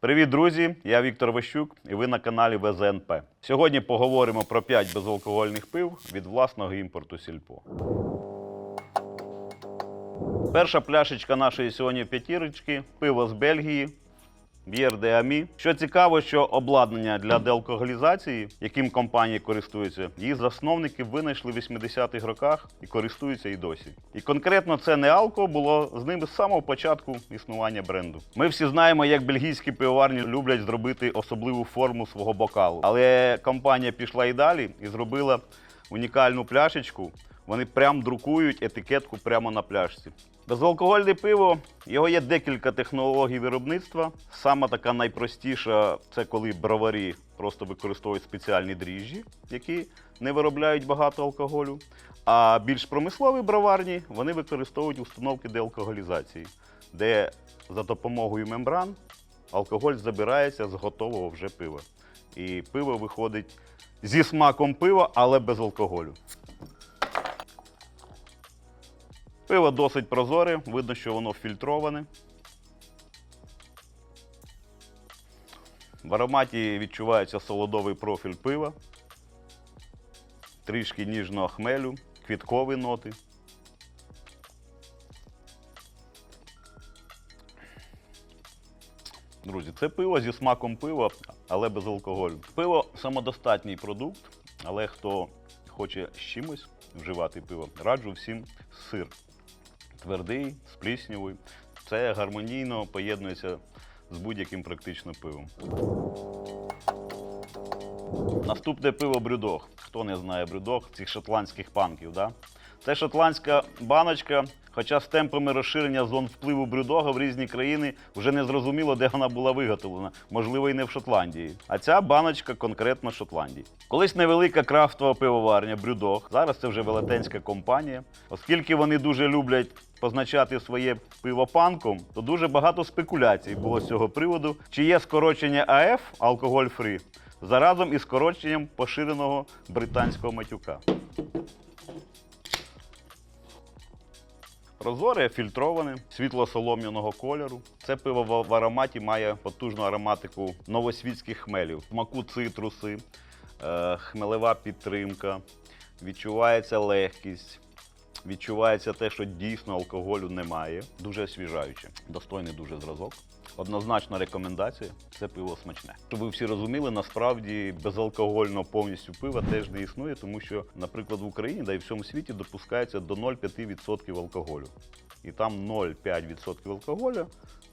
Привіт, друзі! Я Віктор Ващук, і ви на каналі ВЗНП. Сьогодні поговоримо про 5 безалкогольних пив від власного імпорту Сільпо. Перша пляшечка нашої сьогодні п'ятірочки пиво з Бельгії. Амі. Що цікаво, що обладнання для деалкоголізації, яким компанії користуються, її засновники винайшли в 80-х роках і користуються і досі. І конкретно це не алко було з ними з самого початку існування бренду. Ми всі знаємо, як бельгійські пивоварні люблять зробити особливу форму свого бокалу. Але компанія пішла і далі і зробила унікальну пляшечку. Вони прям друкують етикетку прямо на пляшці. Безалкогольне пиво, його є декілька технологій виробництва. Сама така найпростіша це коли броварі просто використовують спеціальні дріжджі, які не виробляють багато алкоголю. А більш промислові броварні вони використовують установки деалкоголізації, де за допомогою мембран алкоголь забирається з готового вже пива. І пиво виходить зі смаком пива, але без алкоголю. Пиво досить прозоре, видно, що воно фільтроване. В ароматі відчувається солодовий профіль пива, трішки ніжного хмелю, квіткові ноти. Друзі, це пиво зі смаком пива, але без алкоголю. Пиво самодостатній продукт, але хто хоче з чимось вживати пиво, раджу всім сир твердий, з. Це гармонійно поєднується з будь-яким практично пивом. Наступне пиво брюдох. Хто не знає брюдох, цих шотландських панків. Да? Це шотландська баночка, хоча з темпами розширення зон впливу брюдога в різні країни вже не зрозуміло, де вона була виготовлена. Можливо, і не в Шотландії. А ця баночка конкретно Шотландії. Колись невелика крафтова пивоварня Брюдог. Зараз це вже велетенська компанія. Оскільки вони дуже люблять позначати своє пиво панком, то дуже багато спекуляцій було з цього приводу. Чи є скорочення АФ алкоголь фрі заразом із скороченням поширеного британського матюка. Прозоре, фільтроване, світло-солом'яного кольору. Це пиво в в ароматі має потужну ароматику новосвітських хмелів, смаку цитруси, е, хмелева підтримка, відчувається легкість. Відчувається те, що дійсно алкоголю немає. Дуже освіжаюче. Достойний дуже зразок. Однозначна рекомендація це пиво смачне. Щоб ви всі розуміли, насправді безалкогольного повністю пива теж не існує, тому що, наприклад, в Україні да і всьому світі допускається до 0,5% алкоголю. І там 0,5% алкоголю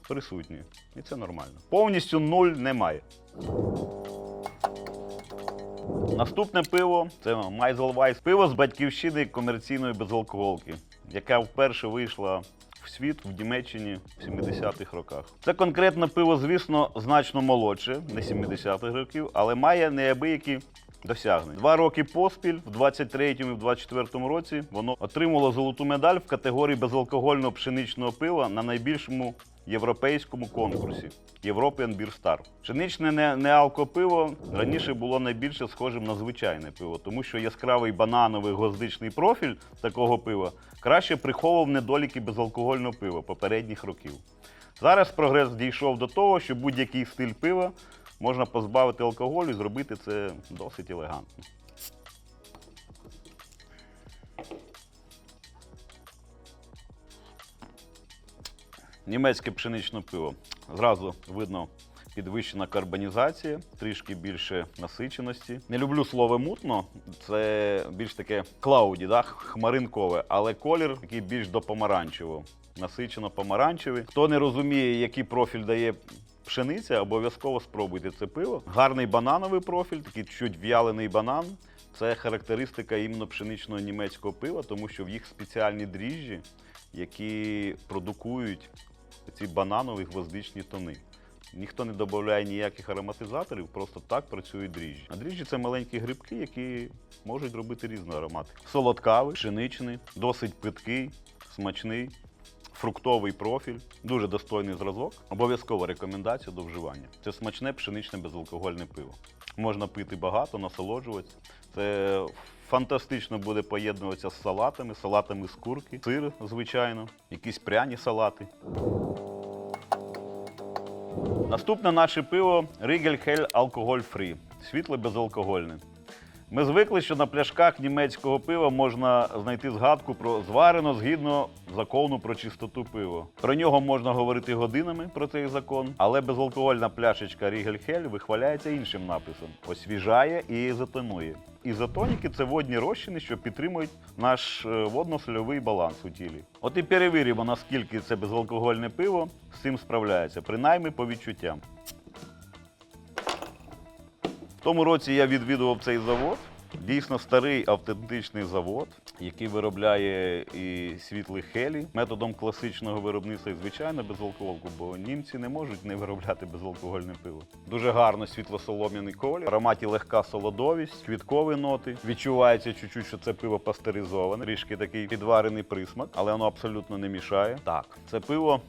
присутні. І це нормально. Повністю нуль немає. Наступне пиво це Майзелвайс. Пиво з батьківщини комерційної безалкоголки, яка вперше вийшла в світ в Німеччині в 70-х роках. Це конкретно пиво, звісно, значно молодше, не 70-х років, але має неабиякі досягнення. Два роки поспіль, в 23-му і в 24-му році, воно отримало золоту медаль в категорії безалкогольного пшеничного пива на найбільшому європейському конкурсі European Beer Star. Пшеничне не, не раніше було найбільше схожим на звичайне пиво, тому що яскравий банановий гвоздичний профіль такого пива краще приховував недоліки безалкогольного пива попередніх років. Зараз прогрес дійшов до того, що будь-який стиль пива можна позбавити алкоголю і зробити це досить елегантно. Німецьке пшеничне пиво. Зразу видно підвищена карбонізація, трішки більше насиченості. Не люблю слово мутно, це більш таке клауді, да? хмаринкове, але колір такий більш до помаранчевого. Насичено помаранчевий. Хто не розуміє, який профіль дає пшениця, обов'язково спробуйте це пиво. Гарний банановий профіль, такий чуть в'ялений банан. Це характеристика іменно пшеничного німецького пива, тому що в їх спеціальні дріжджі, які продукують ці бананові гвоздичні тони. Ніхто не додає ніяких ароматизаторів, просто так працюють дріжджі. А дріжджі це маленькі грибки, які можуть робити різну ароматику. Солодкавий, пшеничний, досить питкий, смачний, фруктовий профіль, дуже достойний зразок. Обов'язкова рекомендація до вживання. Це смачне пшеничне безалкогольне пиво. Можна пити багато, насолоджуватися. Це фантастично буде поєднуватися з салатами, салатами з курки, сир, звичайно, якісь пряні салати. Наступне наше пиво Рігель Хель Алкоголь Фрі. Світле безалкогольне. Ми звикли, що на пляшках німецького пива можна знайти згадку про зварено згідно закону про чистоту пива. Про нього можна говорити годинами про цей закон, але безалкогольна пляшечка Рігель Хель вихваляється іншим написом: освіжає і ізотонує. Ізотоніки це водні розчини, що підтримують наш е, водно-сольовий баланс у тілі. От і перевіримо, наскільки це безалкогольне пиво з цим справляється, принаймні по відчуттям. В тому році я відвідував цей завод. Дійсно старий автентичний завод, який виробляє і світлі хелі методом класичного виробництва і звичайно безалкоголку, бо німці не можуть не виробляти безалкогольне пиво. Дуже гарно світло-солом'яний колір, ароматі легка солодовість, квіткові ноти. Відчувається чуть-чуть, що це пиво пастеризоване, трішки такий підварений присмак, але воно абсолютно не мішає. Так, це пиво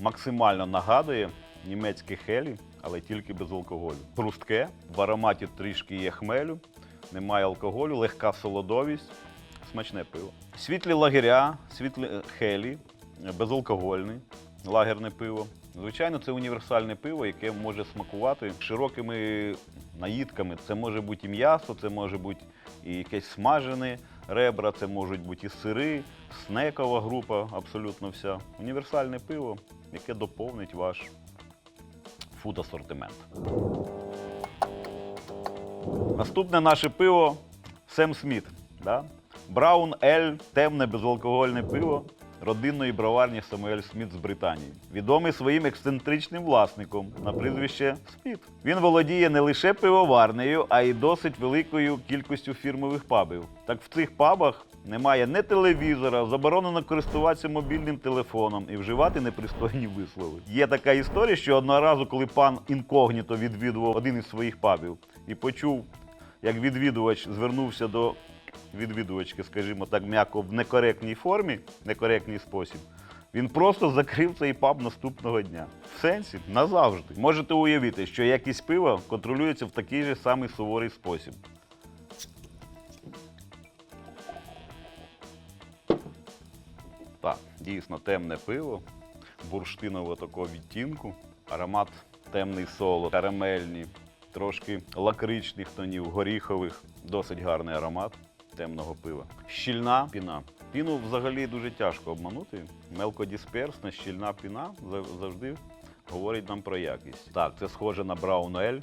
максимально нагадує німецькі хелі, але тільки без алкоголю. Хрустке, в ароматі трішки є хмелю, немає алкоголю, легка солодовість, смачне пиво. Світлі лагеря, світлі е, хелі, безалкогольне, лагерне пиво. Звичайно, це універсальне пиво, яке може смакувати широкими наїдками. Це може бути і м'ясо, це може бути і якесь смажене ребра, це можуть бути і сири, снекова група, абсолютно вся. Універсальне пиво, яке доповнить ваш фуд-асортимент. Наступне наше пиво Сем Сміт. Да? Браун Ель, темне безалкогольне пиво родинної броварні Самуель Сміт з Британії. Відомий своїм ексцентричним власником на прізвище Сміт. Він володіє не лише пивоварнею, а й досить великою кількістю фірмових пабів. Так в цих пабах немає ні телевізора, заборонено користуватися мобільним телефоном і вживати непристойні вислови. Є така історія, що одного разу, коли пан інкогніто відвідував один із своїх пабів і почув, як відвідувач звернувся до відвідувачки, скажімо так, м'яко в некоректній формі, некоректній спосіб. Він просто закрив цей паб наступного дня. В сенсі назавжди. Можете уявити, що якість пива контролюється в такий же самий суворий спосіб. Так, дійсно темне пиво, бурштинового такого відтінку, аромат темний солод, карамельні, трошки лакричних тонів, горіхових, досить гарний аромат темного пива. Щільна піна. Піну взагалі дуже тяжко обманути. Мелкодисперсна, щільна піна завжди говорить нам про якість. Так, це схоже на Браун Ель.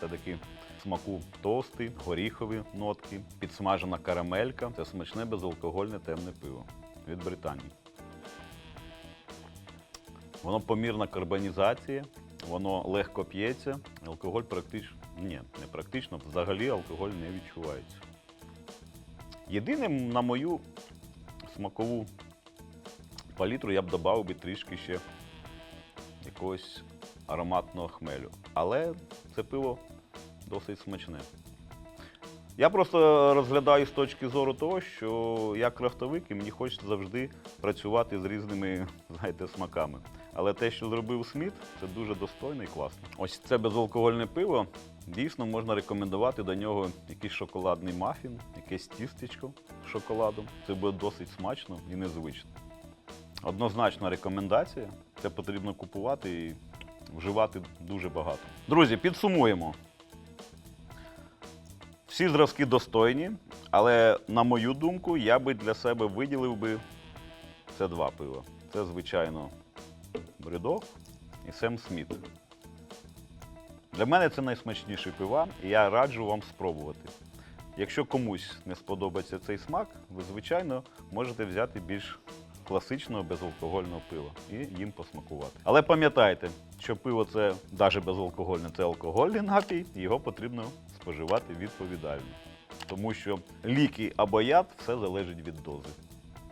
Це такі смаку тости, горіхові нотки, підсмажена карамелька. Це смачне безалкогольне темне пиво від Британії. Воно помірна карбонізація, воно легко п'ється. Алкоголь практично. Ні, не практично, взагалі алкоголь не відчувається. Єдиним, на мою смакову палітру я б додав би трішки ще якогось ароматного хмелю. Але це пиво досить смачне. Я просто розглядаю з точки зору того, що я крафтовик і мені хочеться завжди працювати з різними знаєте, смаками. Але те, що зробив Сміт, це дуже достойно і класно. Ось це безалкогольне пиво. Дійсно можна рекомендувати до нього якийсь шоколадний мафін, якесь тістечко з шоколадом. Це буде досить смачно і незвично. Однозначна рекомендація. Це потрібно купувати і вживати дуже багато. Друзі, підсумуємо. Всі зразки достойні, але на мою думку, я би для себе виділив би це два пива. Це, звичайно, Брюдок і Сем Сміт. Для мене це найсмачніші пива, і я раджу вам спробувати. Якщо комусь не сподобається цей смак, ви, звичайно, можете взяти більш класичного безалкогольного пива і їм посмакувати. Але пам'ятайте, що пиво це навіть безалкогольне, це алкогольний напій, його потрібно споживати відповідально. Тому що ліки або яд все залежить від дози.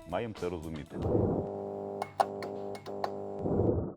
Маємо це розуміти.